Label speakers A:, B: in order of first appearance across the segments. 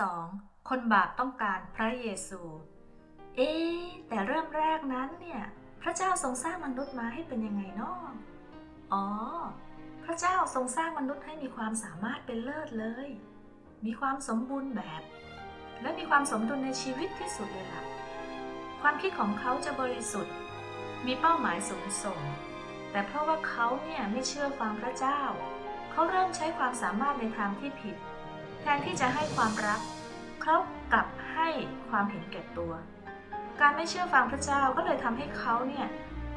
A: สองคนบาปต้องการพระเยซู เอ๊แต่เริ่มแรกนั้นเนี่ย พระเจ้าทรงสร้างมนุษย์มาให้เป็นยังไงเนาะอ๋อ พระเจ้าทรงสร้างมนุษย์ให้มีความสามารถเป็นเลิศเลย มีความสมบูรณ์แบบ และมีความสมดุลในชีวิตที่สุดเลยล่ะ ความคิดของเขาจะบริสุทธิ์ มีเป้าหมายสูงส่ง แต่เพราะว่าเขาเนี่ยไม่เชื่อฟังพระเจ้า เขาเริ่มใช้ความสามารถในทางที่ผิด แทนที่จะให้ความรัก เขากลับให้ความเห็นแก่ตัว การไม่เชื่อฟังพระเจ้าก็เลยทำให้เขาเนี่ย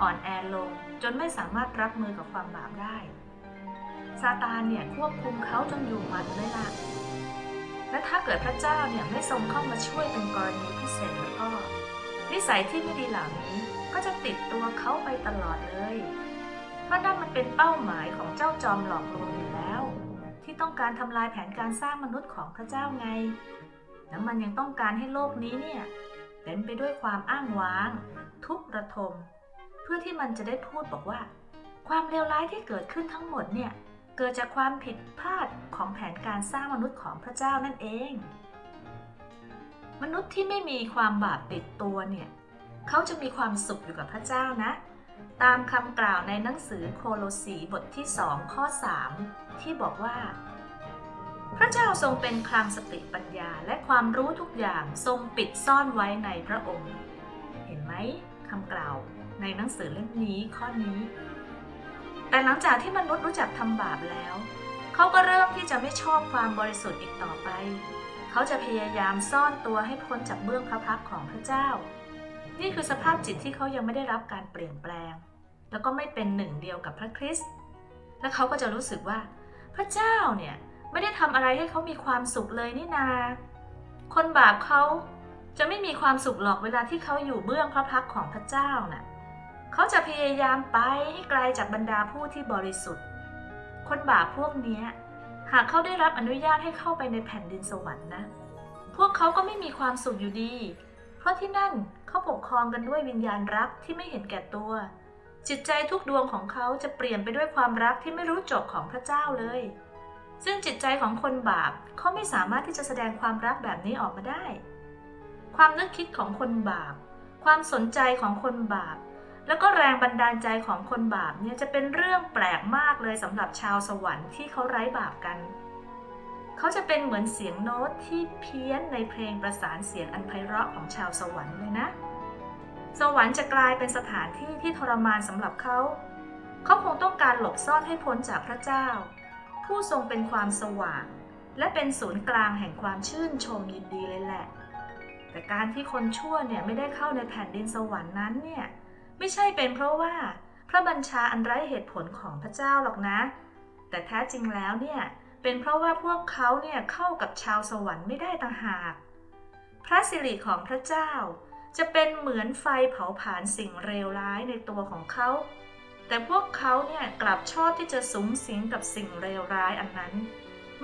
A: อ่อนแอลงจนไม่สามารถรับมือกับความบาปได้ซาตานเนี่ยควบคุมเขาจนอยู่หมัดเลยล่ะ และถ้าเกิดพระเจ้าเนี่ยไม่ทรงเข้ามาช่วยเป็นกรณีพิเศษแล้วก็ นิสัยที่ไม่ดีเหล่านี้ก็จะติดตัวเขาไปตลอดเลย เพราะนั่นมันเป็นเป้าหมายของเจ้าจอมหลอกลวงอยู่แล้ว ที่ต้องการทำลายแผนการสร้างมนุษย์ของพระเจ้าไง แล้วมันยังต้องการให้โลกนี้เนี่ยเต็มไปด้วยความอ้างว้าง ทุกระทม เพื่อที่มันจะได้พูดบอกว่า ความเลวร้ายที่เกิดขึ้นทั้งหมดเนี่ยเกิดจากความผิดพลาดของแผนการสร้างมนุษย์ของพระเจ้านั่นเอง มนุษย์ที่ไม่มีความบาปติดตัวเนี่ยเขาจะมีความสุขอยู่กับพระเจ้านะ ตามคำกล่าวในหนังสือโคโลสีบทที่2ข้อ 3 ที่บอกว่า พระเจ้าทรงเป็นคลังสติปัญญาและความรู้ทุกอย่างทรงปิดซ่อนไว้ในพระองค์ เห็นไหมคำกล่าวในหนังสือเล่มนี้ข้อนี้ แต่หลังจากที่มนุษย์รู้จักทำบาปแล้ว เขาก็เริ่มที่จะไม่ชอบความบริสุทธิ์อีกต่อไป เขาจะพยายามซ่อนตัวให้พ้นจากเบื้องพระพักของพระเจ้า นี่คือสภาพจิตที่เขายังไม่ได้รับการเปลี่ยนแปลง แล้วก็ไม่เป็นหนึ่งเดียวกับพระคริสต์และเขาก็จะรู้สึกว่า พระเจ้าเนี่ยไม่ได้ทำอะไรให้เขามีความสุขเลยนี่นา คนบาปเขาจะไม่มีความสุขหรอกเวลาที่เขาอยู่เบื้องพระพักของพระเจ้าน่ะเขาจะพยายามไปให้ไกลจากบรรดาผู้ที่บริสุทธิ์ คนบาปพวกนี้หากเขาได้รับอนุญาตให้เข้าไปในแผ่นดินสวรรค์นะ พวกเขาก็ไม่มีความสุขอยู่ดี เพราะที่นั่น เขาปกครองกันด้วยวิญญาณรักที่ไม่เห็นแก่ตัว จิตใจทุกดวงของเขาจะเปลี่ยนไปด้วยความรักที่ไม่รู้จบของพระเจ้าเลย ซึ่งจิตใจของคนบาปเขาไม่สามารถที่จะแสดงความรักแบบนี้ออกมาได้ ความนึกคิดของคนบาป ความสนใจของคนบาป แล้วก็แรงบันดาลใจของคนบาปเนี่ยจะเป็นเรื่องแปลกมากเลยสำหรับชาวสวรรค์ที่เขาไร้บาปกันเขาจะเป็นเหมือนเสียงโน้ตที่เพี้ยนในเพลงประสานเสียงอันไพเราะของชาวสวรรค์เลยนะ สวรรค์จะกลายเป็นสถานที่ที่ทรมานสำหรับเขา เขาคงต้องการหลบซ่อนให้พ้นจากพระเจ้า ผู้ทรงเป็นความสว่าง และเป็นศูนย์กลางแห่งความชื่นชมยินดีเลยแหละ แต่การที่คนชั่วเนี่ยไม่ได้เข้าในแผ่นดินสวรรค์นั้นเนี่ยไม่ใช่เป็นเพราะว่าพระบัญชาอันไร้เหตุผลของพระเจ้าหรอกนะ แต่แท้จริงแล้วเนี่ยเป็นเพราะว่าพวกเขาเนี่ยเข้ากับชาวสวรรค์ไม่ได้ต่างหาก พระสิริของพระเจ้า จะเป็นเหมือนไฟเผาผลาญสิ่งเลวร้ายในตัวของเขา แต่พวกเขาเนี่ยกลับชอบที่จะสูงสิงกับสิ่งเลวร้ายอันนั้น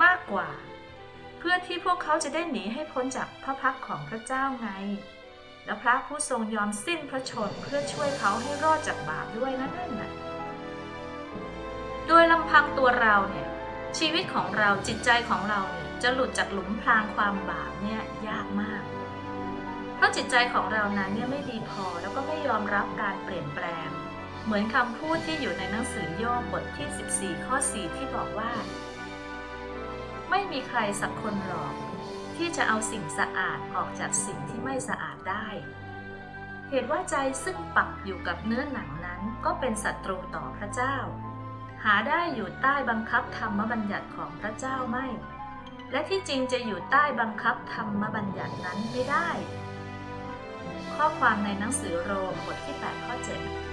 A: มากกว่า เพื่อที่พวกเขาจะได้หนีให้พ้นจากพระพักของพระเจ้าไง และพระผู้ทรงยอมสิ้นพระชนเพื่อช่วยเขาให้รอดจากบาปด้วยนะนั่นน่ะโดยลำพังตัวเราเนี่ยชีวิตของเราจิตใจของเราเนี่ยจะหลุดจากหลุมพรางความบาปเนี่ยยากมาก เพราจิตใจของเรานั้นเนี่ยไม่ดีพอแล้วก็ไม่ยอมรับการเปลี่ยนแปลง เหมือนคำพูดที่อยู่ในหนังสือโยบบทที่ 14 ข้อ 4 ที่บอกว่า ไม่มีใครสักคนหรอกที่จะเอาสิ่งสะอาดออกจากสิ่งที่ไม่สะอาดได้ เหตุว่าใจซึ่งปักอยู่กับเนื้อหนังนั้นก็เป็นศัตรูต่อพระเจ้า หาได้อยู่ใต้บังคับธรรมบัญญัติของพระเจ้าไม่ และที่จริงจะอยู่ใต้บังคับธรรมบัญญัตินั้นไม่ได้ ข้อความในหนังสือโรมบทที่ 8 ข้อ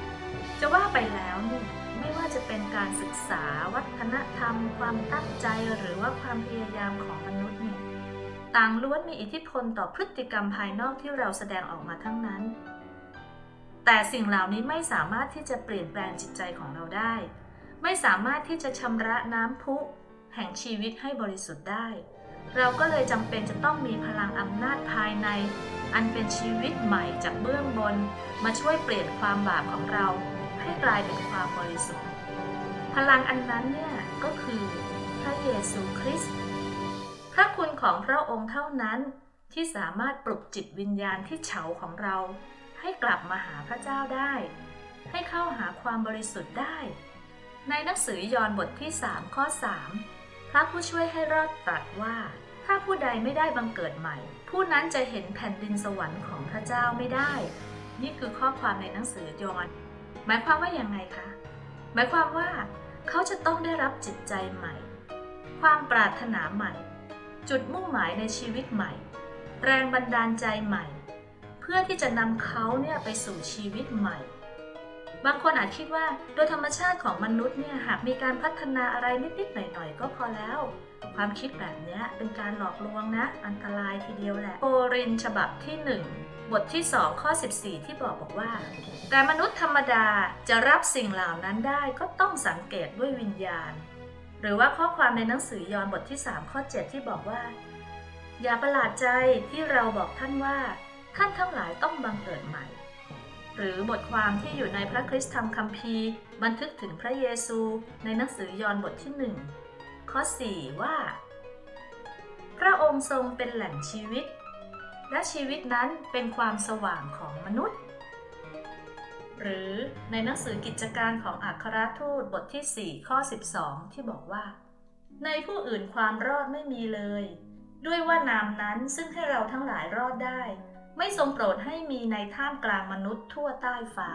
A: 7 จะว่าไปแล้วเนี่ยไม่ว่าจะเป็นการศึกษาวัฒนธรรม ความตั้งใจหรือว่าความพยายามของมนุษย์เนี่ยต่างล้วนมีอิทธิพลต่อพฤติกรรมภายนอกที่เราแสดงออกมาทั้งนั้น แต่สิ่งเหล่านี้ไม่สามารถที่จะเปลี่ยนแปลงจิตใจของเราได้ ไม่สามารถที่จะชำระน้ำพุแห่งชีวิตให้บริสุทธิ์ได้ เราก็เลยจำเป็นจะต้องมีพลังอำนาจภายใน อันเป็นชีวิตใหม่จากเบื้องบน มาช่วยเปลี่ยนความบาปของเราให้กลายเป็นความบริสุทธิ์ พลังอันนั้นเนี่ยก็คือพระเยซูคริสต์พระคุณของพระองค์เท่านั้นที่สามารถปลุกจิตวิญญาณที่เฉาของเรา ให้กลับมาหาพระเจ้าได้ ให้เข้าหาความบริสุทธิ์ได้ ในหนังสือยอห์นบทที่ 3 ข้อ 3 พระผู้ช่วยให้รอดตรัสว่า ถ้าผู้ใดไม่ได้บังเกิดใหม่ ผู้นั้นจะเห็นแผ่นดินสวรรค์ของพระเจ้าไม่ได้ นี่คือข้อความในหนังสือยอห์นหมายความว่าอย่างไงคะ หมายความว่า เขาจะต้องได้รับจิตใจใหม่ ความปรารถนาใหม่ จุดมุ่งหมายในชีวิตใหม่ แรงบันดาลใจใหม่ เพื่อที่จะนำเขาเนี่ยไปสู่ชีวิตใหม่ บางคนอาจคิดว่าโดยธรรมชาติของมนุษย์เนี่ยหากมีการพัฒนาอะไรนิดๆหน่อยๆ ก็พอแล้ว ความคิดแบบนี้เป็นการหลอกลวงนะ อันตรายทีเดียวแหละโอรินฉบับที่ 1 บทที่ 2 ข้อ 14 ที่บอกบอกว่า แต่มนุษย์ธรรมดาจะรับสิ่งเหล่านั้นได้ก็ต้องสังเกตด้วยวิญญาณ หรือว่าข้อความในหนังสือยอห์นบทที่ 3 ข้อ 7 ที่บอกว่า อย่าประหลาดใจที่เราบอกท่านว่า ท่านทั้งหลายต้องบังเกิดใหม่ หรือบทความที่อยู่ในพระคริสตธรรมคัมภีร์ บันทึกถึงพระเยซูในหนังสือยอห์นบทที่ 1 ข้อ 4 ว่า พระองค์ทรงเป็นแหล่งชีวิต และชีวิตนั้นเป็นความสว่างของมนุษย์ หรือในหนังสือกิจการของอัครทูตบทที่ 4 ข้อ 12 ที่บอกว่า ในผู้อื่นความรอดไม่มีเลย ด้วยว่านามนั้นซึ่งให้เราทั้งหลายรอดได้ ไม่ทรงโปรดให้มีในท่ามกลางมนุษย์ทั่วใต้ฟ้า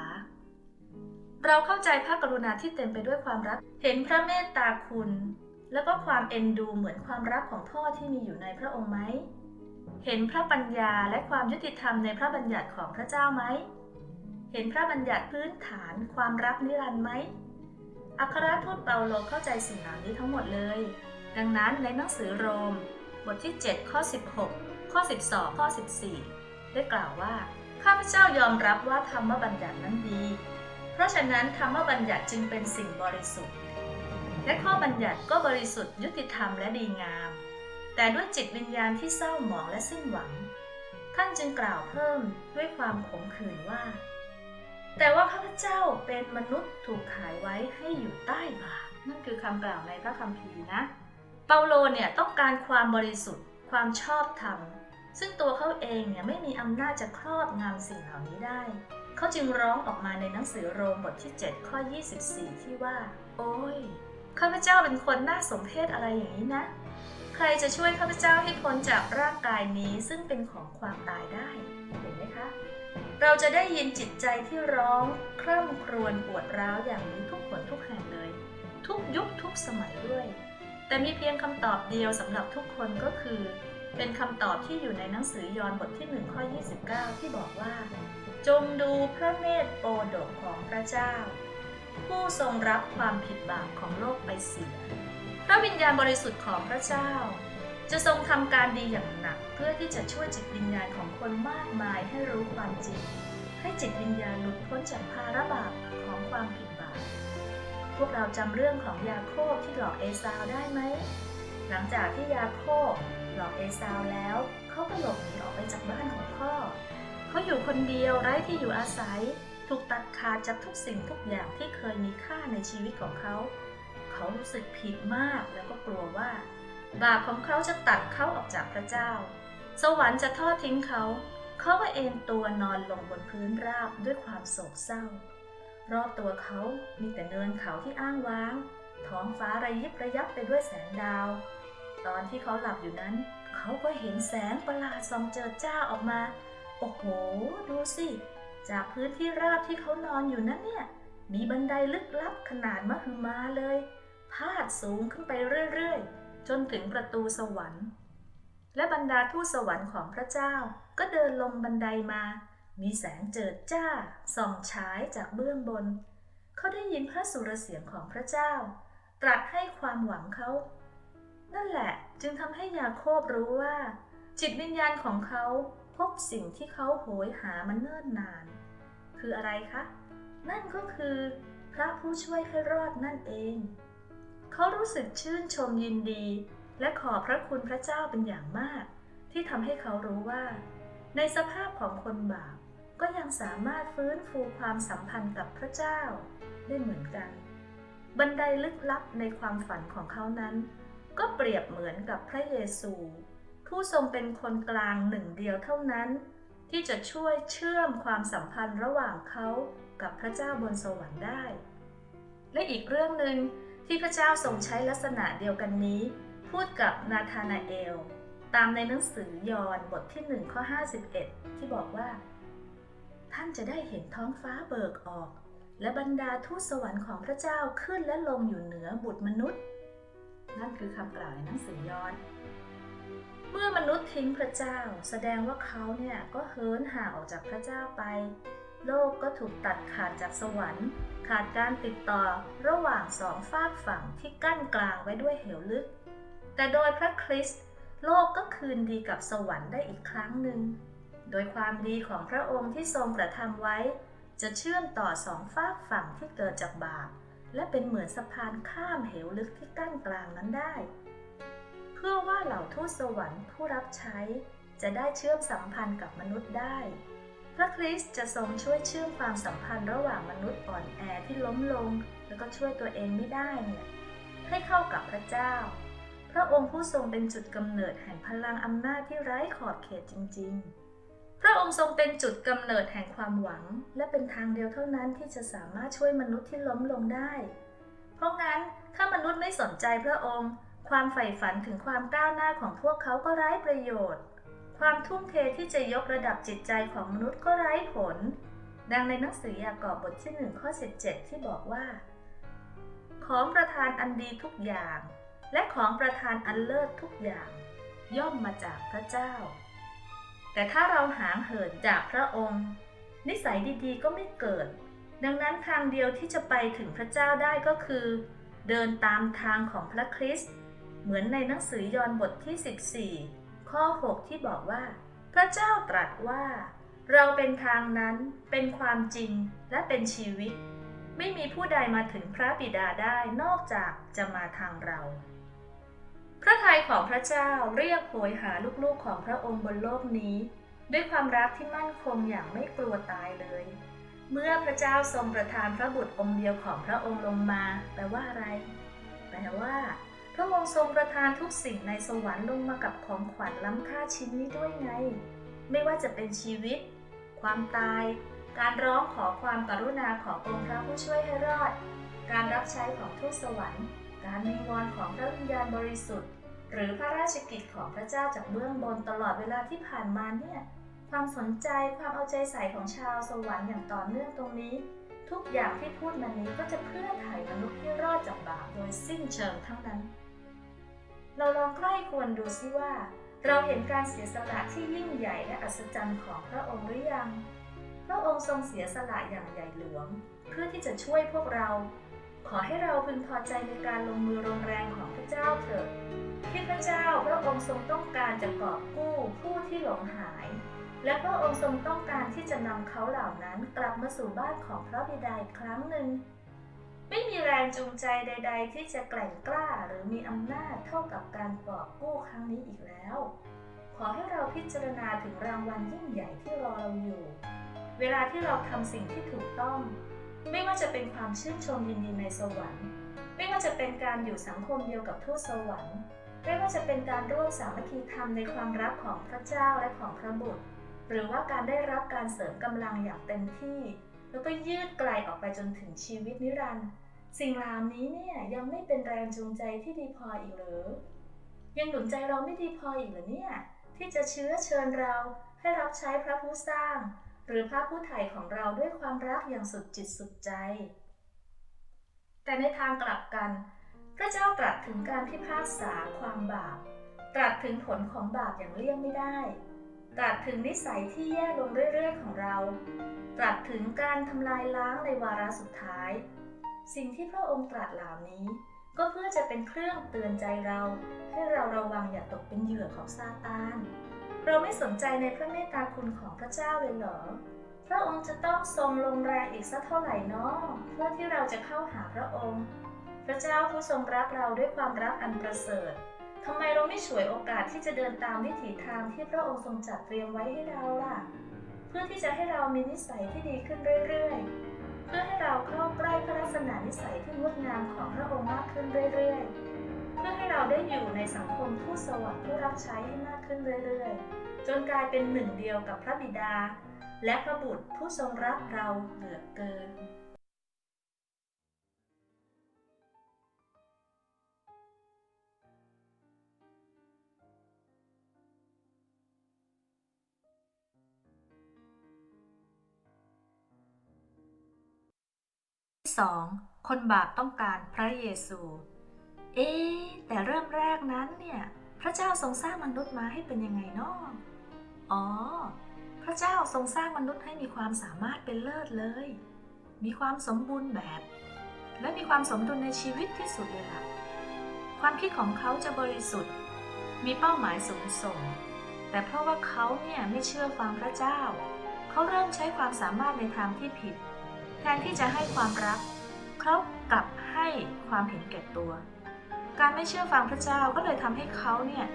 A: เราเข้าใจพระกรุณาที่เต็มไปด้วยความรัก เห็นพระเมตตาคุณ แล้วก็ความเอ็นดูเหมือนความรักของพ่อที่มีอยู่ในพระองค์ไหม เห็นพระปัญญาและความยุติธรรมในพระบัญญัติของพระเจ้าไหม เห็นพระบัญญัติพื้นฐานความรักนิรันดร์ไหม อัครทูตเปาโลเข้าใจสิ่งเหล่านี้ทั้งหมดเลย ดังนั้นในหนังสือโรม บทที่ 7 ข้อ 16 ข้อ 12 ข้อ 14 ได้กล่าวว่าข้าพเจ้ายอมรับว่าธรรมบัญญัตินั้นดี เพราะฉะนั้นธรรมบัญญัติจึงเป็นสิ่งบริสุทธิ์ และข้อบัญญัติก็บริสุทธิ์ยุติธรรมและดีงาม แต่ด้วยจิตวิญญาณที่เศร้าหมองและสิ้นหวัง ท่านจึงกล่าวเพิ่มด้วยความขมขื่นว่า แต่ว่าข้าพเจ้าเป็นมนุษย์ถูกขายไว้ให้อยู่ใต้บาปนั่นคือคำกล่าวในพระคัมภีร์นะ เปาโลเนี่ยต้องการความบริสุทธิ์ ความชอบธรรม ซึ่งตัวเขาเองเนี่ยไม่มีอำนาจจะครอบงำสิ่งเหล่านี้ได้ เขาจึงร้องออกมาในหนังสือโรมบทที่ 7 ข้อ 24 ที่ว่า โอ้ยข้าพเจ้าเป็นคนน่าสมเพชอะไรอย่างนี้นะ ใครจะช่วยข้าพเจ้าให้พ้นจากร่างกายนี้ซึ่งเป็นของความตายได้เห็นไหมคะ เราจะได้ยินจิตใจที่ร้องคร่ำครวญปวดร้าวอย่างนี้ทุกคนทุกแห่งเลย ทุกยุคทุกสมัยด้วย แต่มีเพียงคำตอบเดียวสำหรับทุกคนก็คือ เป็นคำตอบที่อยู่ในหนังสือยอห์นบทที่1ข้อ29 ที่บอกว่า จงดูพระเมธโปรดกของพระเจ้า ผู้ทรงรับความผิดบาปของโลกไปเสีย พระวิญญาณบริสุทธิ์ของพระเจ้า จะทรงทำการดีอย่างหนัก เพื่อที่จะช่วยจิตวิญญาณของคนมากมายให้รู้ความจริง ให้จิตวิญญาณหลุดพ้นจากภาระบาปของความผิดบาปพวกเราจำเรื่องของยาโคบที่หลอกเอซาวได้ไหมหลังจากที่ยาโคบ หลอกเอซาวแล้วเขาก็หลบหนีออกไปจากบ้านของพ่อ เขาอยู่คนเดียวไร้ที่อยู่อาศัย ถูกตัดขาดจากทุกสิ่งทุกอย่างที่เคยมีค่าในชีวิตของเขา เขารู้สึกผิดมากแล้วก็กลัวว่า บาปของเขาจะตัดเขาออกจากพระเจ้า สวรรค์จะทอดทิ้งเขา เขาก็เอนตัวนอนลงบนพื้นราบด้วยความโศกเศร้า รอบตัวเขามีแต่เนินเขาที่อ้างว้าง ท้องฟ้าระยิบระยับไปด้วยแสงดาว ตอนที่เขาหลับอยู่นั้น เขาก็เห็นแสงประหลาดส่องเจิดจ้าออกมา โอ้โห ดูสิ จากพื้นที่ราบที่เขานอนอยู่นั้นเนี่ย มีบันไดลึกลับขนาดมหึมาเลย พาดสูงขึ้นไปเรื่อยๆ จนถึงประตูสวรรค์ และบรรดาทูตสวรรค์ของพระเจ้า ก็เดินลงบันไดมา มีแสงเจิดจ้าส่องฉายจากเบื้องบน เขาได้ยินพระสุรเสียงของพระเจ้า ตรัสให้ความหวังเขา นั่นแหละจึงทำให้ยาโคบรู้ว่า จิตวิญญาณของเขาพบสิ่งที่เขาโหยหามันเนิ่นนาน คืออะไรคะ นั่นก็คือ พระผู้ช่วยให้รอดนั่นเอง เขารู้สึกชื่นชมยินดี และขอบพระคุณพระเจ้าเป็นอย่างมาก ที่ทำให้เขารู้ว่า ในสภาพของคนบาปก็ยังสามารถฟื้นฟูความสัมพันธ์กับพระเจ้า ได้เหมือนกัน บันไดลึกลับในความฝันของเขานั้น ก็เปรียบเหมือนกับพระเยซู ผู้ทรงเป็นคนกลางหนึ่งเดียวเท่านั้น ที่จะช่วยเชื่อมความสัมพันธ์ระหว่างเขากับพระเจ้าบนสวรรค์ได้ และอีกเรื่องหนึ่งที่พระเจ้าทรงใช้ลักษณะเดียวกันนี้ พูดกับนาธานาเอล ตามในหนังสือยอห์นบทที่1ข้อ51 ที่บอกว่า ท่านจะได้เห็นท้องฟ้าเบิกออก และบรรดาทูตสวรรค์ของพระเจ้าขึ้นและลงอยู่เหนือบุตรมนุษย์ นั่นคือคำกล่าวในหนังสือย้อน เมื่อมนุษย์ทิ้งพระเจ้า แสดงว่าเขาเนี่ยก็เหินห่างออกจากพระเจ้าไป โลกก็ถูกตัดขาดจากสวรรค์ ขาดการติดต่อระหว่างสองฝากฝั่งที่กั้นกลางไว้ด้วยเหวลึก แต่โดยพระคริสต์โลกก็คืนดีกับสวรรค์ได้อีกครั้งหนึ่ง โดยความดีของพระองค์ที่ทรงกระทำไว้ จะเชื่อมต่อสองฝากฝั่งที่เกิดจากบาป และเป็นเหมือนสะพานข้ามเหวลึกที่กั้นกลางนั้นได้ เพื่อว่าเหล่าทูตสวรรค์ผู้รับใช้จะได้เชื่อมสัมพันธ์กับมนุษย์ได้ พระคริสต์จะทรงช่วยเชื่อมความสัมพันธ์ระหว่างมนุษย์อ่อนแอที่ล้มลง แล้วก็ช่วยตัวเองไม่ได้เนี่ยให้เข้ากับพระเจ้า พระองค์ผู้ทรงเป็นจุดกำเนิดแห่งพลังอำนาจที่ไร้ขอบเขตจริง ๆ พระองค์ทรงเป็นจุดกำเนิดแห่งความหวัง และเป็นทางเดียวเท่านั้นที่จะสามารถช่วยมนุษย์ที่ล้มลงได้ เพราะงั้นถ้ามนุษย์ไม่สนใจพระองค์ ความใฝ่ฝันถึงความก้าวหน้าของพวกเขาก็ไร้ประโยชน์ ความทุ่มเทที่จะยกระดับจิตใจของมนุษย์ก็ไร้ผล ดังในหนังสือยากอบบทที่1ข้อ17 ที่บอกว่า ของประทานอันดีทุกอย่าง และของประทานอันเลิศทุกอย่าง ย่อมมาจากพระเจ้า แต่ถ้าเราหางเหินจากพระองค์ นิสัยดีๆก็ไม่เกิด ดังนั้นทางเดียวที่จะไปถึงพระเจ้าได้ก็คือ เดินตามทางของพระคริสต์เหมือนในหนังสือยอห์นบทที่ 14 ข้อ 6 ที่บอกว่า พระเจ้าตรัสว่า เราเป็นทางนั้นเป็นความจริงและเป็นชีวิต ไม่มีผู้ใดมาถึงพระบิดาได้นอกจากจะมาทางเรา พระทัยของพระเจ้าเรียกโหยหาลูกๆของพระองค์บนโลกนี้ ด้วยความรักที่มั่นคงอย่างไม่กลัวตายเลย เมื่อพระเจ้าทรงประทานพระบุตรองค์เดียวของพระองค์ลงมาแปลว่าอะไร แปลว่า พระองค์ทรงประทานทุกสิ่งในสวรรค์ลงมากับของขวัญล้ำค่าชิ้นนี้ด้วยไง ไม่ว่าจะเป็นชีวิต ความตาย การร้องขอความกรุณาขององค์พระผู้ช่วยให้รอด การรับใช้ของทูตสวรรค์ การมีวอนของพระวิญญาณบริสุทธิ์ หรือพระราชกิจของพระเจ้าจากเบื้องบนตลอดเวลาที่ผ่านมาเนี่ยความสนใจความเอาใจใส่ของชาวสวรรค์อย่างต่อเนื่องตรงนี้ ทุกอย่างที่พูดมานี้ก็จะเพื่อไถ่มนุษย์ให้รอดจากบาปโดยสิ้นเชิงทั้งนั้น เราลองใกล้ควรดูซิว่า เราเห็นการเสียสละที่ยิ่งใหญ่และอัศจรรย์ของพระองค์หรือยัง พระองค์ทรงเสียสละอย่างใหญ่หลวง เพื่อที่จะช่วยพวกเรา ขอให้เราพึงพอใจในการลงมือลงแรงของพระเจ้าเถิดที่พระเจ้าพระองค์ทรงต้องการจะกอบกู้ผู้ที่หลงหาย และพระองค์ทรงต้องการที่จะนำเขาเหล่านั้นกลับมาสู่บ้านของพระบิดาอีกครั้งหนึ่ง ไม่มีแรงจูงใจใด ๆ ที่จะแกล่งกล้าหรือมีอำนาจเท่ากับการกอบกู้ครั้งนี้อีกแล้ว ขอให้เราพิจารณาถึงรางวัลยิ่งใหญ่ที่รอเราอยู่ เวลาที่เราทำสิ่งที่ถูกต้อง ไม่ว่าจะเป็นความชื่นชมยินดีในสวรรค์ ไม่ว่าจะเป็นการอยู่สังคมเดียวกับทูตสวรรค์ ไม่ว่าจะเป็นการร่วมสามัคคีธรรมในความรักของพระเจ้าและของพระบุตร หรือว่าการได้รับการเสริมกำลังอย่างเต็มที่ แล้วก็ยืดไกลออกไปจนถึงชีวิตนิรันดร์สิ่งเหล่านี้เนี่ยยังไม่เป็นแรงจูงใจที่ดีพออีกหรือ ยังหนุนใจเราไม่ดีพออีกหรือเนี่ยที่จะเชื้อเชิญเราให้รับใช้พระผู้สร้าง หรือพระผู้ไถ่ของเราด้วยความรักอย่างสุดจิตสุดใจ แต่ในทางกลับกัน พระเจ้าตรัสถึงการพิพากษาความบาป ตรัสถึงผลของบาปอย่างเลี่ยงไม่ได้ ตรัสถึงนิสัยที่แย่ลงเรื่อยๆของเรา ตรัสถึงการทำลายล้างในวาระสุดท้าย สิ่งที่พระองค์ตรัสเหล่านี้ ก็เพื่อจะเป็นเครื่องเตือนใจเรา ให้เราระวังอย่าตกเป็นเหยื่อของซาตาน เราไม่สนใจในพระเมตตาคุณของพระเจ้าเลยเหรอ พระองค์จะต้องทรงลงแรงอีกสักเท่าไหร่นาะเพื่อที่เราจะเข้าหาพระองค์ พระเจ้าผู้ทรงรักเราด้วยความรักอันประเสริฐทำไมเราไม่ฉวยโอกาสที่จะเดินตามวิถีทางที่พระองค์ทรงจัดเตรียมไว้ให้เราล่ะ เพื่อที่จะให้เรามีนิสัยที่ดีขึ้นเรื่อยๆ เพื่อให้เราเข้าใกล้พระลักษณะนิสัยที่งดงามของพระองค์มากขึ้นเรื่อยๆ พพื่อให้เราได้อยู่ในสังคมผู้สวรรค์ผู้รับใช้ให้มากขึ้นเรื่อยๆ จนกลายเป็นหนึ่งเดียวกับพระบิดา และพระบุตรผู้ทรงรักเราเหลือเกินสองคนบาปต้องการพระเยซู เอ๊ะแต่เริ่มแรกนั้นเนี่ย พระเจ้าทรงสร้างมนุษย์มาให้เป็นยังไงเนาะอ๋อ พระเจ้าทรงสร้างมนุษย์ให้มีความสามารถเป็นเลิศเลย มีความสมบูรณ์แบบ และมีความสมดุลในชีวิตที่สุดเลยล่ะ ความคิดของเขาจะบริสุทธิ์ มีเป้าหมายสูงส่ง แต่เพราะว่าเขาเนี่ยไม่เชื่อฟังพระเจ้า เขาเริ่มใช้ความสามารถในทางที่ผิด แทนที่จะให้ความรัก เขากลับให้ความเห็นแก่ตัว การไม่เชื่อฟังพระเจ้าก็เลยทำให้เขาเนี่ย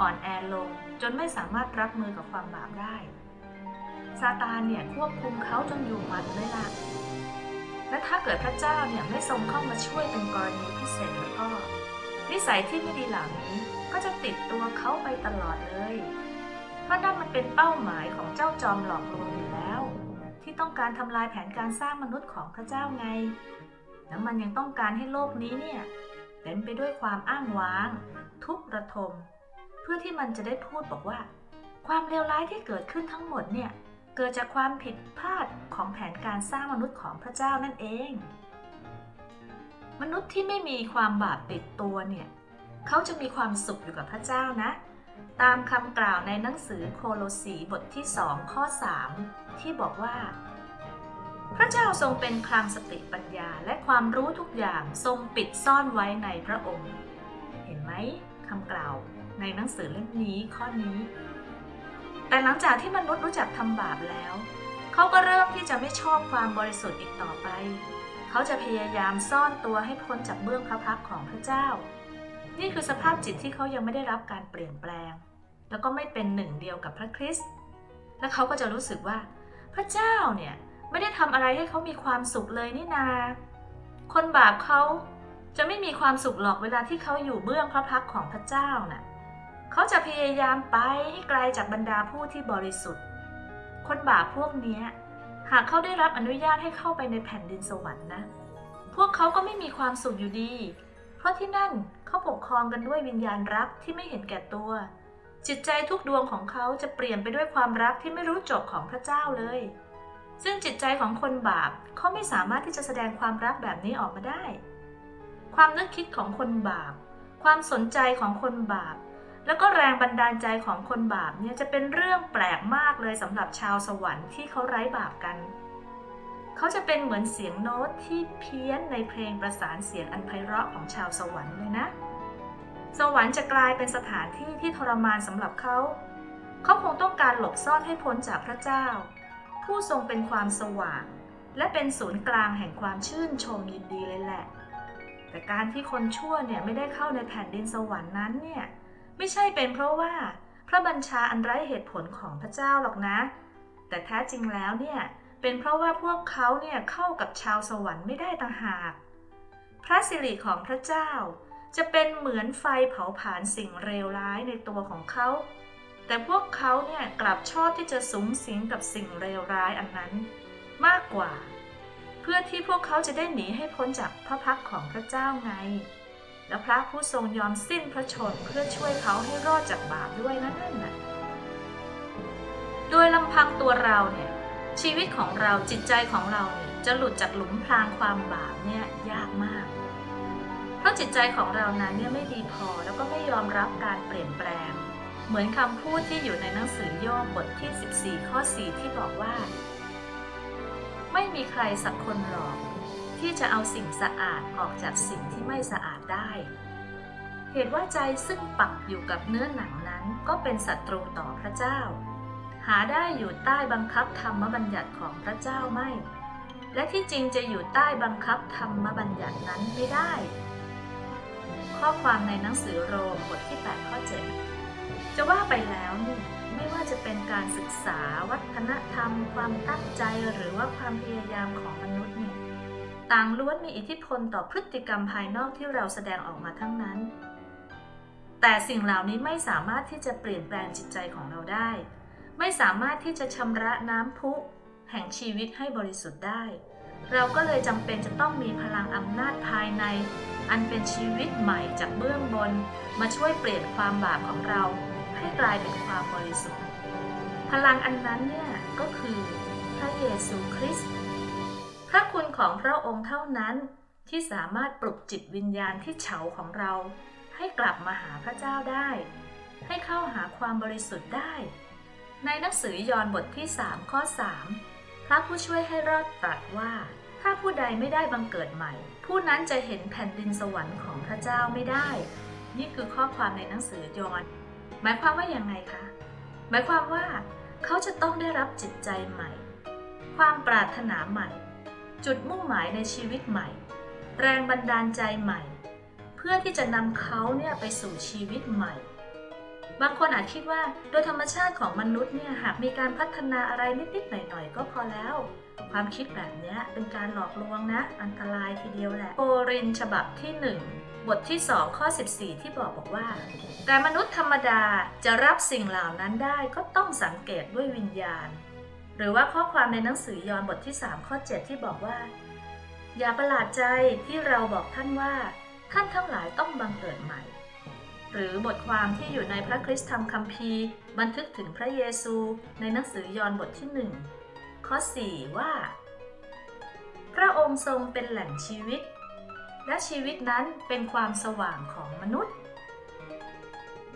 A: อ่อนแอลงจนไม่สามารถรับมือกับความบาปได้ซาตานเนี่ยควบคุมเขาจนอยู่หมัดเลยล่ะ และถ้าเกิดพระเจ้าเนี่ยไม่ทรงเข้ามาช่วยเป็นกรณีพิเศษแล้วก็ นิสัยที่ไม่ดีเหล่านี้ก็จะติดตัวเขาไปตลอดเลย เพราะนั่นมันเป็นเป้าหมายของเจ้าจอมหลอกลวงอยู่แล้ว ที่ต้องการทำลายแผนการสร้างมนุษย์ของพระเจ้าไง แล้วมันยังต้องการให้โลกนี้เนี่ย เต็มไปด้วยความอ้างว้าง ทุกข์ระทม เพื่อที่มันจะได้พูดบอกว่า ความเลวร้ายที่เกิดขึ้นทั้งหมดเนี่ย เกิดจากความผิดพลาดของแผนการสร้างมนุษย์ของพระเจ้านั่นเอง มนุษย์ที่ไม่มีความบาปติดตัวเนี่ยเขาจะมีความสุขอยู่กับพระเจ้านะ ตามคำกล่าวในหนังสือโคโลสีบทที่สองข้อ 3 ที่บอกว่า พระเจ้าทรงเป็นคลังสติปัญญาและความรู้ทุกอย่างทรงปิดซ่อนไว้ในพระองค์ เห็นไหมคำกล่าวในหนังสือเล่มนี้ข้อนี้ แต่หลังจากที่มนุษย์รู้จักทำบาปแล้ว เขาก็เริ่มที่จะไม่ชอบความบริสุทธิ์อีกต่อไป เขาจะพยายามซ่อนตัวให้พ้นจากเบื้องพระพักของพระเจ้า นี่คือสภาพจิตที่เขายังไม่ได้รับการเปลี่ยนแปลง แล้วก็ไม่เป็นหนึ่งเดียวกับพระคริสต์และเขาก็จะรู้สึกว่า พระเจ้าเนี่ย ไม่ได้ทำอะไรให้เขามีความสุขเลยนี่นา คนบาปเขาจะไม่มีความสุขหรอกเวลาที่เขาอยู่เบื้องพระพักของพระเจ้าน่ะเขาจะพยายามไปให้ไกลจากบรรดาผู้ที่บริสุทธิ์ คนบาปพวกนี้หากเขาได้รับอนุญาตให้เข้าไปในแผ่นดินสวรรค์นะ พวกเขาก็ไม่มีความสุขอยู่ดี เพราะที่นั่นเขาปกครองกันด้วยวิญญาณรักที่ไม่เห็นแก่ตัว จิตใจทุกดวงของเขาจะเปลี่ยนไปด้วยความรักที่ไม่รู้จบของพระเจ้าเลย ซึ่งจิตใจของคนบาปเขาไม่สามารถที่จะแสดงความรักแบบนี้ออกมาได้ ความนึกคิดของคนบาป ความสนใจของคนบาป แล้วก็แรงบันดาลใจของคนบาปเนี่ยจะเป็นเรื่องแปลกมากเลยสำหรับชาวสวรรค์ที่เขาไร้บาปกัน เขาจะเป็นเหมือนเสียงโน้ตที่เพี้ยนในเพลงประสานเสียงอันไพเราะของชาวสวรรค์เลยนะ สวรรค์จะกลายเป็นสถานที่ที่ทรมานสำหรับเขา เขาคงต้องการหลบซ่อนให้พ้นจากพระเจ้า ผู้ทรงเป็นความสว่าง และเป็นศูนย์กลางแห่งความชื่นชมยินดีเลยแหละ แต่การที่คนชั่วเนี่ยไม่ได้เข้าในแผ่นดินสวรรค์นั้นเนี่ยไม่ใช่เป็นเพราะว่าพระบัญชาอันไร้เหตุผลของพระเจ้าหรอกนะ แต่แท้จริงแล้วเนี่ยเป็นเพราะว่าพวกเขาเนี่ยเข้ากับชาวสวรรค์ไม่ได้ต่างหาก พระสิริของพระเจ้าจะเป็นเหมือนไฟเผาผลาญสิ่งเลวร้ายในตัวของเขา แต่พวกเขาเนี่ยกลับชอบที่จะสูงสิงกับสิ่งเลวร้ายอันนั้นมากกว่า เพื่อที่พวกเขาจะได้หนีให้พ้นจากพระพักของพระเจ้าไง และพระผู้ทรงยอมสิ้นพระชนเพื่อช่วยเขาให้รอดจากบาปด้วยนั่นน่ะโดยลำพังตัวเราเนี่ยชีวิตของเราจิตใจของเราเนี่ยจะหลุดจากหลุมพรางความบาปเนี่ยยากมาก เพราะจิตใจของเรานั้นเนี่ยไม่ดีพอแล้วก็ไม่ยอมรับการเปลี่ยนแปลง เหมือนคำพูดที่อยู่ในหนังสือโยบบทที่ 14 ข้อ 4 ที่บอกว่า ไม่มีใครสักคนหรอกที่จะเอาสิ่งสะอาดออกจากสิ่งที่ไม่สะอาดได้ เหตุว่าใจซึ่งปักอยู่กับเนื้อหนังนั้นก็เป็นศัตรูต่อพระเจ้า หาได้อยู่ใต้บังคับธรรมบัญญัติของพระเจ้าไม่ และที่จริงจะอยู่ใต้บังคับธรรมบัญญัตินั้นไม่ได้ ข้อความในหนังสือโรมบทที่ 8 ข้อ 7 จะว่าไปแล้วเนี่ยไม่ว่าจะเป็นการศึกษาวัฒนธรรม ความตั้งใจหรือว่าความพยายามของมนุษย์เนี่ยต่างล้วนมีอิทธิพลต่อพฤติกรรมภายนอกที่เราแสดงออกมาทั้งนั้น แต่สิ่งเหล่านี้ไม่สามารถที่จะเปลี่ยนแปลงจิตใจของเราได้ ไม่สามารถที่จะชำระน้ำพุแห่งชีวิตให้บริสุทธิ์ได้ เราก็เลยจำเป็นจะต้องมีพลังอำนาจภายใน อันเป็นชีวิตใหม่จากเบื้องบน มาช่วยเปลี่ยนความบาปของเรา ให้กลายเป็นความบริสุทธิ์ พลังอันนั้นเนี่ยก็คือพระเยซูคริสต์พระคุณของพระองค์เท่านั้นที่สามารถปลุกจิตวิญญาณที่เฉาของเรา ให้กลับมาหาพระเจ้าได้ ให้เข้าหาความบริสุทธิ์ได้ ในหนังสือยอห์นบทที่ 3 ข้อ 3 พระผู้ช่วยให้รอดตรัสว่า ถ้าผู้ใดไม่ได้บังเกิดใหม่ ผู้นั้นจะเห็นแผ่นดินสวรรค์ของพระเจ้าไม่ได้ นี่คือข้อความในหนังสือยอห์นหมายความว่าอย่างไงคะ หมายความว่า เขาจะต้องได้รับจิตใจใหม่ ความปรารถนาใหม่ จุดมุ่งหมายในชีวิตใหม่ แรงบันดาลใจใหม่ เพื่อที่จะนำเขาเนี่ยไปสู่ชีวิตใหม่ บางคนอาจคิดว่าโดยธรรมชาติของมนุษย์เนี่ยหากมีการพัฒนาอะไรนิดๆหน่อยๆ ก็พอแล้ว ความคิดแบบนี้เป็นการหลอกลวงนะ อันตรายทีเดียวแหละโครินฉบับที่ 1 บทที่ 2 ข้อ 14 ที่บอกบอกว่า แต่มนุษย์ธรรมดาจะรับสิ่งเหล่านั้นได้ก็ต้องสังเกตด้วยวิญญาณ หรือว่าข้อความในหนังสือยอห์นบทที่ 3 ข้อ 7 ที่บอกว่า อย่าประหลาดใจที่เราบอกท่านว่า ท่านทั้งหลายต้องบังเกิดใหม่ หรือบทความที่อยู่ในพระคริสตธรรมคัมภีร์ บันทึกถึงพระเยซูในหนังสือยอห์นบทที่ 1 ข้อ 4 ว่า พระองค์ทรงเป็นแหล่งชีวิต และชีวิตนั้นเป็นความสว่างของมนุษย์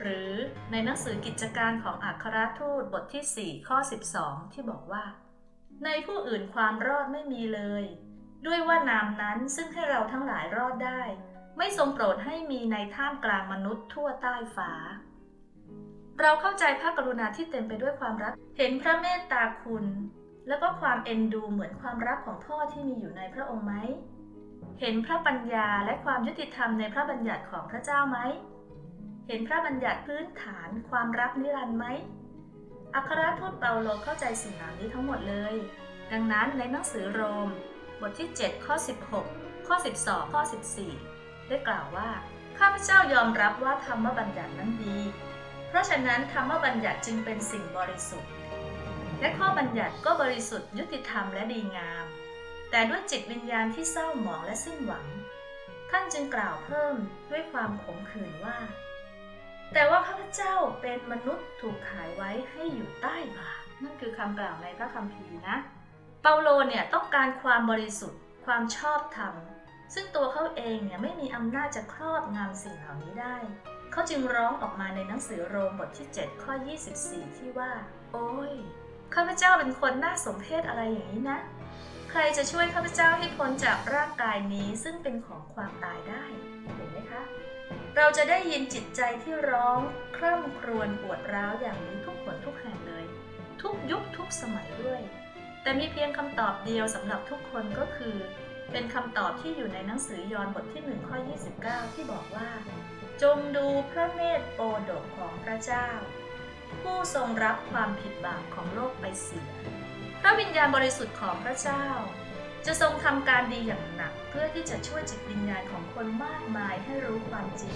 A: หรือในหนังสือกิจการของอัครทูตบทที่ 4 ข้อ 12 ที่บอกว่า ในผู้อื่นความรอดไม่มีเลย ด้วยว่านามนั้นซึ่งให้เราทั้งหลายรอดได้ ไม่ทรงโปรดให้มีในท่ามกลางมนุษย์ทั่วใต้ฟ้า เราเข้าใจพระกรุณาที่เต็มไปด้วยความรัก เห็นพระเมตตาคุณ แล้วก็ความเอ็นดูเหมือนความรักของพ่อที่มีอยู่ในพระองค์ไหม เห็นพระปัญญาและความยุติธรรมในพระบัญญัติของพระเจ้าไหม เห็นพระบัญญัติพื้นฐานความรักนิรันดร์ไหม อัครทูตเปาโลเข้าใจสิ่งเหล่านี้ทั้งหมดเลย ดังนั้นในหนังสือโรม บทที่ 7 ข้อ 16 ข้อ 12 ข้อ 14 ได้กล่าวว่า ข้าพเจ้ายอมรับว่าธรรมบัญญัตินั้นดี เพราะฉะนั้นธรรมบัญญัติจึงเป็นสิ่งบริสุทธิ์ และข้อบัญญัติก็บริสุทธิ์ยุติธรรมและดีงาม แต่ด้วยจิตวิญญาณที่เศร้าหมองและสิ้นหวัง ท่านจึงกล่าวเพิ่มด้วยความขมขื่นว่า แต่ว่าข้าพเจ้าเป็นมนุษย์ถูกขายไว้ให้อยู่ใต้บาปนั่นคือคำกล่าวในพระคัมภีร์นะ เปาโลเนี่ยต้องการความบริสุทธิ์ ความชอบธรรม ซึ่งตัวเขาเองเนี่ยไม่มีอำนาจจะครอบงำสิ่งเหล่านี้ได้ เขาจึงร้องออกมาในหนังสือโรมบทที่ 7 ข้อ 24 ที่ว่า โอ้ยข้าพเจ้าเป็นคนน่าสมเพชอะไรอย่างนี้นะ ใครจะช่วยข้าพเจ้าให้พ้นจากร่างกายนี้ซึ่งเป็นของความตายได้เห็นไหมคะ เราจะได้ยินจิตใจที่ร้องคร่ำครวญปวดร้าวอย่างนี้ทุกคนทุกแห่งเลย ทุกยุคทุกสมัยด้วย แต่มีเพียงคำตอบเดียวสำหรับทุกคนก็คือ เป็นคำตอบที่อยู่ในหนังสือยอห์นบทที่1ข้อ29 ที่บอกว่า จงดูพระเนตโปดกของพระเจ้า ผู้ทรงรับความผิดบาปของโลกไปเสีย พระวิญญาณบริสุทธิ์ของพระเจ้า จะทรงทำการดีอย่างหนัก เพื่อที่จะช่วยจิตวิญญาณของคนมากมายให้รู้ความจริง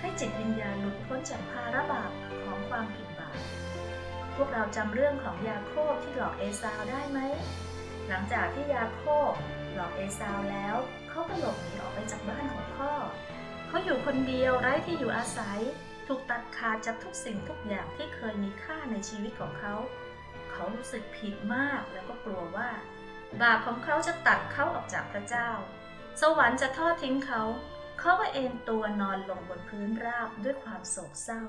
A: ให้จิตวิญญาณหลุดพ้นจากภาระบาปของความผิดบาปพวกเราจำเรื่องของยาโคบที่หลอกเอซาวได้ไหมหลังจากที่ยาโคบ หลอกเอซาวแล้วเขาก็หลบหนีออกไปจากบ้านของพ่อ เขาอยู่คนเดียวไร้ที่อยู่อาศัย ถูกตัดขาดจากทุกสิ่งทุกอย่างที่เคยมีค่าในชีวิตของเขา เขารู้สึกผิดมากแล้วก็กลัวว่า บาปของเขาจะตัดเขาออกจากพระเจ้า สวรรค์จะทอดทิ้งเขา เขาก็เอนตัวนอนลงบนพื้นราบด้วยความโศกเศร้า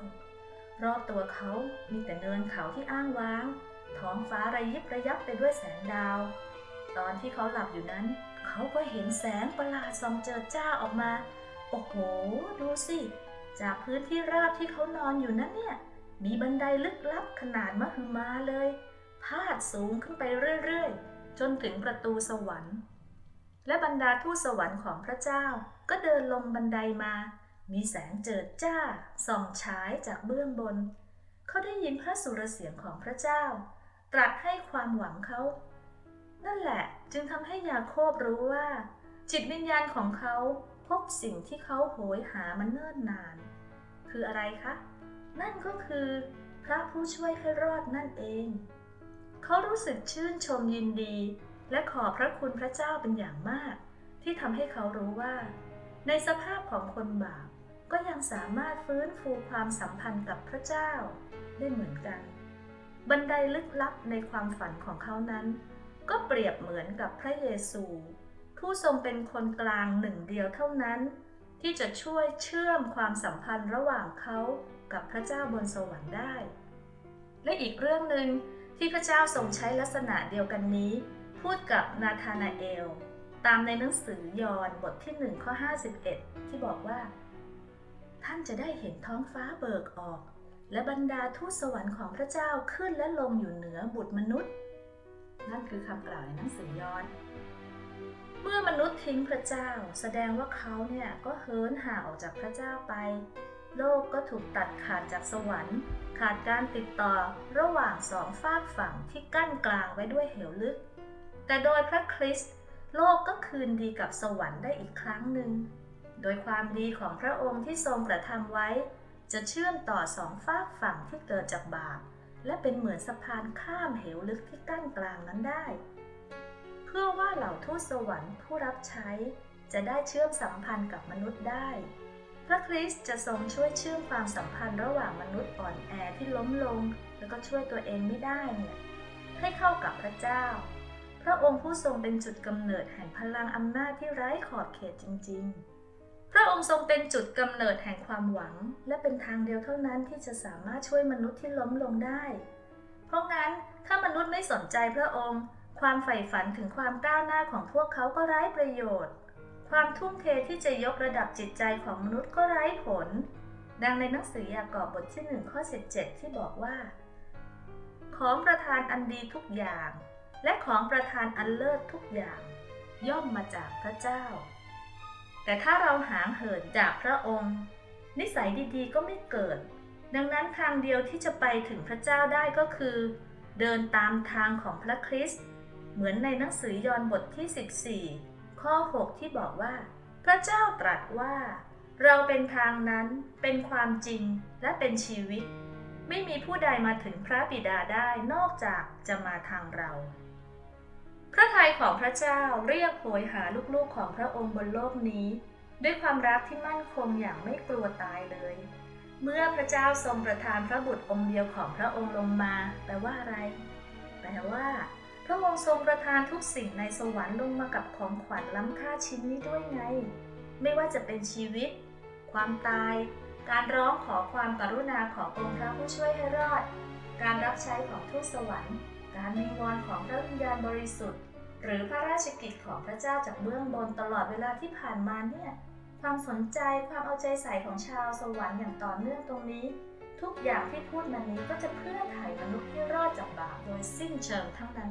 A: รอบตัวเขามีแต่เนินเขาที่อ้างว้าง ท้องฟ้าระยิบระยับไปด้วยแสงดาว ตอนที่เขาหลับอยู่นั้น เขาก็เห็นแสงประหลาดส่องเจิดจ้าออกมา โอ้โห ดูสิ จากพื้นที่ราบที่เขานอนอยู่นั้นเนี่ย มีบันไดลึกลับขนาดมหึมาเลย พาดสูงขึ้นไปเรื่อยๆ จนถึงประตูสวรรค์ และบรรดาทูตสวรรค์ของพระเจ้า ก็เดินลงบันไดมา มีแสงเจิดจ้า ส่องฉายจากเบื้องบน เขาได้ยินพระสุรเสียงของพระเจ้า ตรัสให้ความหวังเขา นั่นแหละจึงทำให้ยาโคบรู้ว่า จิตวิญญาณของเขาพบสิ่งที่เขาโหยหามันเนิ่นนานคคืออะไรคะ นั่นก็คือ พระผู้ช่วยให้รอดนั่นเอง เขารู้สึกชื่นชมยินดี และขอบพระคุณพระเจ้าเป็นอย่างมาก ที่ทำให้เขารู้ว่า ในสภาพของคนบาปก็ยังสามารถฟื้นฟูความสัมพันธ์กับพระเจ้า ได้เหมือนกัน บันไดลึกลับในความฝันของเขานั้น ก็เปรียบเหมือนกับพระเยซู ผู้ทรงเป็นคนกลางหนึ่งเดียวเท่านั้น ที่จะช่วยเชื่อมความสัมพันธ์ระหว่างเขากับพระเจ้าบนสวรรค์ได้ และอีกเรื่องหนึ่งที่พระเจ้าทรงใช้ลักษณะเดียวกันนี้ พูดกับนาธานาเอล ตามในหนังสือยอห์นบทที่1ข้อ51 ที่บอกว่า ท่านจะได้เห็นท้องฟ้าเบิกออก และบรรดาทูตสวรรค์ของพระเจ้าขึ้นและลงอยู่เหนือบุตรมนุษย์ นั่นคือคำกล่าวในหนังสือย้อน เมื่อมนุษย์ทิ้งพระเจ้า แสดงว่าเขาเนี่ยก็เหินห่างออกจากพระเจ้าไป โลกก็ถูกตัดขาดจากสวรรค์ ขาดการติดต่อระหว่างสองฝากฝั่งที่กั้นกลางไว้ด้วยเหวลึก แต่โดยพระคริสต์โลกก็คืนดีกับสวรรค์ได้อีกครั้งหนึ่ง โดยความดีของพระองค์ที่ทรงกระทำไว้ จะเชื่อมต่อสองฝากฝั่งที่เกิดจากบาป และเป็นเหมือนสะพานข้ามเหวลึกที่กั้นกลางนั้นได้ เพื่อว่าเหล่าทูตสวรรค์ผู้รับใช้จะได้เชื่อมสัมพันธ์กับมนุษย์ได้ พระคริสต์จะทรงช่วยเชื่อมความสัมพันธ์ระหว่างมนุษย์อ่อนแอที่ล้มลง แล้วก็ช่วยตัวเองไม่ได้เนี่ยให้เข้ากับพระเจ้า พระองค์ผู้ทรงเป็นจุดกำเนิดแห่งพลังอำนาจที่ไร้ขอบเขตจริง ๆ พระองค์ทรงเป็นจุดกำเนิดแห่งความหวัง และเป็นทางเดียวเท่านั้นที่จะสามารถช่วยมนุษย์ที่ล้มลงได้ เพราะงั้นถ้ามนุษย์ไม่สนใจพระองค์ ความใฝ่ฝันถึงความก้าวหน้าของพวกเขาก็ไร้ประโยชน์ ความทุ่มเทที่จะยกระดับจิตใจของมนุษย์ก็ไร้ผล ดังในหนังสือยากอบบทที่1ข้อ17 ที่บอกว่า ของประทานอันดีทุกอย่าง และของประทานอันเลิศทุกอย่าง ย่อมมาจากพระเจ้า แต่ถ้าเราหางเหินจากพระองค์ นิสัยดีๆก็ไม่เกิด ดังนั้นทางเดียวที่จะไปถึงพระเจ้าได้ก็คือ เดินตามทางของพระคริสต์เหมือนในหนังสือยอห์นบทที่ 14 ข้อ 6 ที่บอกว่า พระเจ้าตรัสว่า เราเป็นทางนั้นเป็นความจริงและเป็นชีวิต ไม่มีผู้ใดมาถึงพระบิดาได้นอกจากจะมาทางเรา พระทัยของพระเจ้าเรียกโหยหาลูกๆของพระองค์บนโลกนี้ ด้วยความรักที่มั่นคงอย่างไม่กลัวตายเลย เมื่อพระเจ้าทรงประทานพระบุตรองค์เดียวของพระองค์ลงมาแปลว่าอะไร แปลว่า พระองค์ทรงประทานทุกสิ่งในสวรรค์ลงมากับของขวัญล้ำค่าชิ้นนี้ด้วยไง ไม่ว่าจะเป็นชีวิต ความตาย การร้องขอความกรุณาขององค์พระผู้ช่วยให้รอด การรับใช้ของทูตสวรรค์ การมีวอนของพระวิญญาณบริสุทธิ์ หรือพระราชกิจของพระเจ้าจากเบื้องบนตลอดเวลาที่ผ่านมาเนี่ยความสนใจความเอาใจใส่ของชาวสวรรค์อย่างต่อเนื่องตรงนี้ ทุกอย่างที่พูดมานี้ก็จะเพื่อไถ่มนุษย์ให้รอดจากบาปโดยสิ้นเชิงทั้งนั้น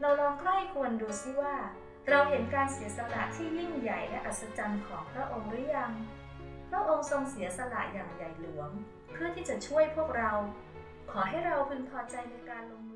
A: เราลองใกล้ควรดูซิว่า เราเห็นการเสียสละที่ยิ่งใหญ่และอัศจรรย์ของพระองค์หรือยังพระองค์ทรงเสียสละอย่างใหญ่หลวง เพื่อที่จะช่วยพวกเรา ขอให้เราพึงพอใจในการลงมือ